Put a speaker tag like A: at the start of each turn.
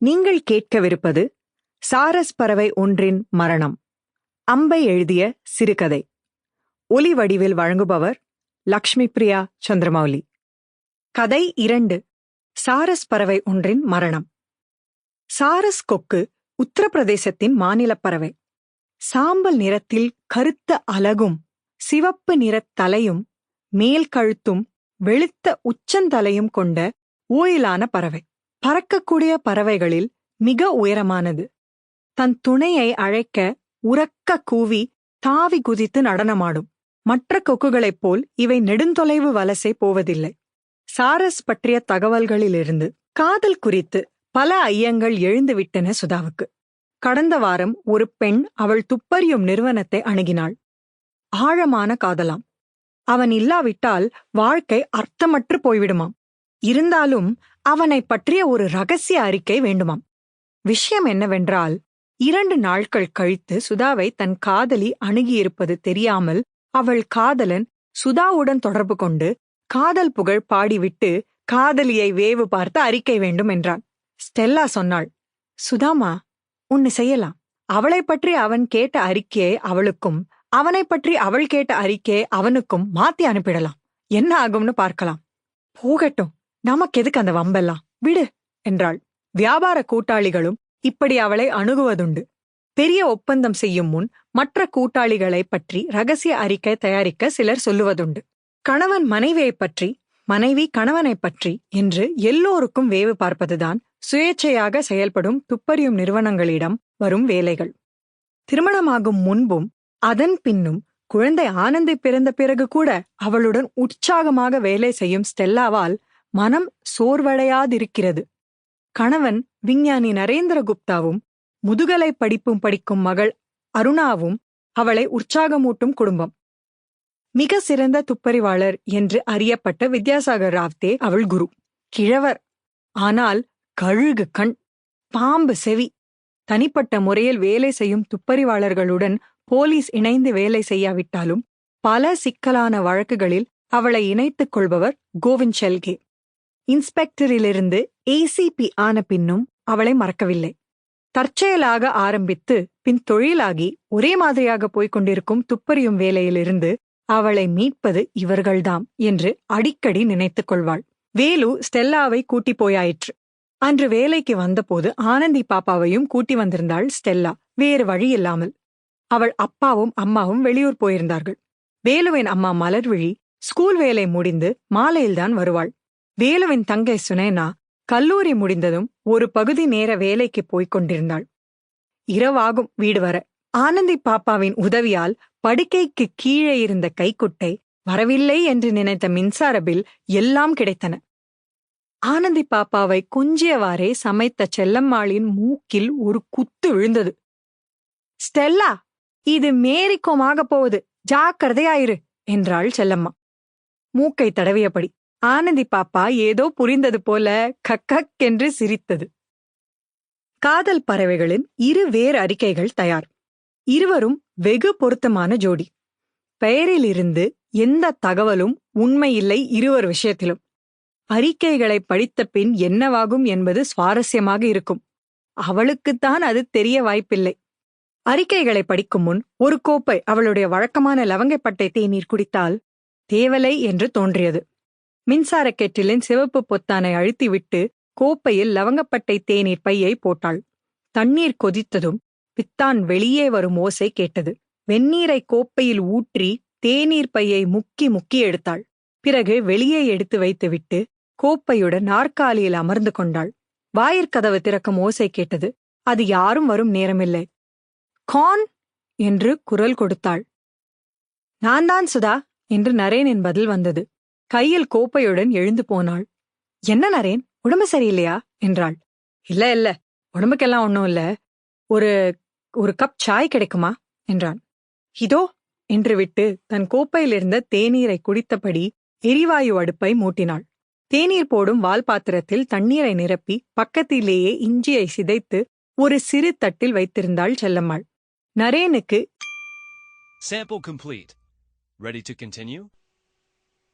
A: நீங்கள் கேட்கவிருப்பது சாரஸ் பறவை ஒன்றின் மரணம். அம்பை எழுதிய சிறுகதை. ஒலி வடிவில் வழங்குபவர் லக்ஷ்மி பிரியா சந்திரமௌலி. கதை இரண்டு. சாரஸ் பறவை ஒன்றின் மரணம். சாரஸ் கொக்கு உத்தரப்பிரதேசத்தின் மாநிலப் பறவை. சாம்பல் நிறத்தில் கருத்த அலகும் சிவப்பு நிறத் தலையும் மேல் கழுத்தும் வெளுத்த உச்சந்தலையும் கொண்ட ஓயிலான பறவை. பறக்கக்கூடிய பறவைகளில் மிக உயரமானது. தன் துணையை அழைக்க உறக்க கூவி தாவி குதித்து நடனமாடும். மற்ற கொக்குகளைப் போல் இவை நெடுந்தொலைவு வலசை போவதில்லை. சாரஸ் பற்றிய தகவல்களிலிருந்து காதல் குறித்து பல ஐயங்கள் எழுந்துவிட்டன சுதாவுக்கு. கடந்த வாரம் ஒரு பெண் அவள் துப்பறியும் நிறுவனத்தை அணுகினாள். ஆழமான காதலாம். அவன் இல்லாவிட்டால் வாழ்க்கை அர்த்தமற்று போய்விடுமாம். இருந்தாலும் அவனைப் பற்றிய ஒரு ரகசிய அறிக்கை வேண்டுமாம். விஷயம் என்னவென்றால் இரண்டு நாட்கள் கழித்து சுதாவை தன் காதலி அணுகியிருப்பது தெரியாமல் அவள் காதலன் சுதாவுடன் தொடர்பு கொண்டு காதல் புகழ் பாடிவிட்டு காதலியை வேவு பார்த்து அறிக்கை வேண்டும் என்றான். ஸ்டெல்லா சொன்னாள் சுதாமா உன்னு செய்யலாம். அவளைப் பற்றி அவன் கேட்ட அறிக்கையை அவளுக்கும் அவனைப் பற்றி அவள் கேட்ட அறிக்கையை அவனுக்கும் மாத்தி அனுப்பிடலாம். என்ன ஆகும்னு பார்க்கலாம். போகட்டும். நமக்கு எதுக்கு அந்த வம்பெல்லாம்? விடு என்றாள். வியாபார கூட்டாளிகளும் இப்படி அவளை அணுகுவதுண்டு. பெரிய ஒப்பந்தம் செய்யும் முன் மற்ற கூட்டாளிகளை பற்றி ரகசிய அறிக்கை தயாரிக்க சிலர் சொல்லுவதுண்டு. கணவன் மனைவியைப் பற்றி மனைவி கணவனைப் பற்றி என்று எல்லோருக்கும் வேவு பார்ப்பதுதான் சுயேட்சையாக செயல்படும் துப்பறியும் நிறுவனங்களிடம் வரும் வேலைகள். திருமணமாகும் முன்பும் அதன் பின்னும் குழந்தை ஆனந்தை பிறந்த பிறகு கூட அவளுடன் உற்சாகமாக வேலை செய்யும் ஸ்டெல்லாவால் மனம் சோர்வடையாதிருக்கிறது. கணவன் விஞ்ஞானி நரேந்திர குப்தாவும் முதுகலை படிப்பும் படிக்கும் மகள் அருணாவும் அவளை உற்சாகமூட்டும் குடும்பம். மிக சிறந்த துப்பறிவாளர் என்று அறியப்பட்ட வித்யாசாகர் ராவ்தே அவள் குரு. கிழவர். ஆனால் கழுகு கண் பாம்பு செவி. தனிப்பட்ட முறையில் வேலை செய்யும் துப்பறிவாளர்களுடன் போலீஸ் இணைந்து வேலை செய்யாவிட்டாலும் பல சிக்கலான வழக்குகளில் அவளை இணைத்துக் கொள்பவர் கோவிந்த் ஷெல்கே. இன்ஸ்பெக்டரிலிருந்து ஏசிபி ஆன பின்னும் அவளை மறக்கவில்லை. தற்செயலாக ஆரம்பித்து பின் தொழிலாகி ஒரே மாதிரியாக போய்க் கொண்டிருக்கும் துப்பறியும் வேலையிலிருந்து அவளை மீட்பது இவர்கள்தாம் என்று அடிக்கடி நினைத்துக் கொள்வாள். வேலு ஸ்டெல்லாவை கூட்டி போயாயிற்று. அன்று வேலைக்கு வந்தபோது ஆனந்தி பாப்பாவையும் கூட்டி வந்திருந்தாள் ஸ்டெல்லா. வேறு வழி இல்லாமல் அவள் அப்பாவும் அம்மாவும் வெளியூர் போயிருந்தார்கள். வேலுவின் அம்மா மலர்விழி ஸ்கூல் வேலை முடிந்து மாலையில்தான் வருவாள். வேலுவின் தங்கை சுனேனா கல்லூரி முடிந்ததும் ஒரு பகுதி நேர வேலைக்கு போய்க் கொண்டிருந்தாள். இரவாகும் வீடு வர. ஆனந்தி பாப்பாவின் உதவியால் படுக்கைக்கு கீழே இருந்த கைக்குட்டை வரவில்லை என்று நினைத்த மின்சார பில் எல்லாம் கிடைத்தன. ஆனந்தி பாப்பாவை குஞ்சியவாறே சமைத்த செல்லம்மாளின் மூக்கில் ஒரு குத்து விழுந்தது. ஸ்டெல்லா இது மேரிக்கோமாக போகுது ஜாக்கிரதையாயிரு என்றாள் செல்லம்மா. மூக்கை தடவியபடி ஆனந்தி பாப்பா ஏதோ புரிந்தது போல கக்கக் என்று சிரித்தது. காதல் பறவைகளின் இரு வேறு அறிக்கைகள் தயார். இருவரும் வெகு பொருத்தமான ஜோடி. பெயரிலிருந்து எந்த தகவலும் உண்மையில்லை இருவர் விஷயத்திலும். அறிக்கைகளை படித்த பின் என்னவாகும் என்பது சுவாரஸ்யமாக இருக்கும். அவளுக்குத்தான் அது தெரிய வாய்ப்பில்லை. அறிக்கைகளை படிக்கும் முன் ஒரு கோப்பை அவளுடைய வழக்கமான லவங்கைப்பட்டை தேநீர் குடித்தால் தேவலை என்று தோன்றியது. மின்சார கெட்டிலின் சிவப்பு பொத்தானை அழுத்திவிட்டு கோப்பையில் லவங்கப்பட்டை தேநீர் பையை போட்டாள். தண்ணீர் கொதித்ததும் பித்தான் வெளியே வரும் ஓசை கேட்டது. வெந்நீரை கோப்பையில் ஊற்றி தேநீர் பையை முக்கி முக்கி எடுத்தாள். பிறகு வெளியே எடுத்து வைத்துவிட்டு கோப்பையுடன் நாற்காலியில் அமர்ந்து கொண்டாள். வாயிற்கதவு திறக்கும் ஓசை கேட்டது. அது யாரும் வரும் நேரமில்லை. கான் என்று குரல் கொடுத்தாள். நான் தான் சுதா என்று நரேனின் பதில் வந்தது. கையில் கோப்பையுடன் எழுந்து போனாள். என்ன நரேன் உடம்பு சரியில்லையா? என்றாள். இல்ல இல்ல உடம்புக்கெல்லாம் ஒண்ணும் இல்ல. ஒரு ஒரு கப் சாய் கிடைக்குமா? என்றான். இதோ என்று விட்டு தன் கோப்பையிலிருந்த தேநீரை குடித்தபடி எரிவாயு அடுப்பை மூட்டினாள். தேநீர் போடும் வால் பாத்திரத்தில் தண்ணீரை நிரப்பி பக்கத்திலேயே இஞ்சியை சிதைத்து ஒரு சிறு தட்டில் வைத்திருந்தாள் Chellammal. நரேனுக்கு
B: Sample complete. Ready to continue?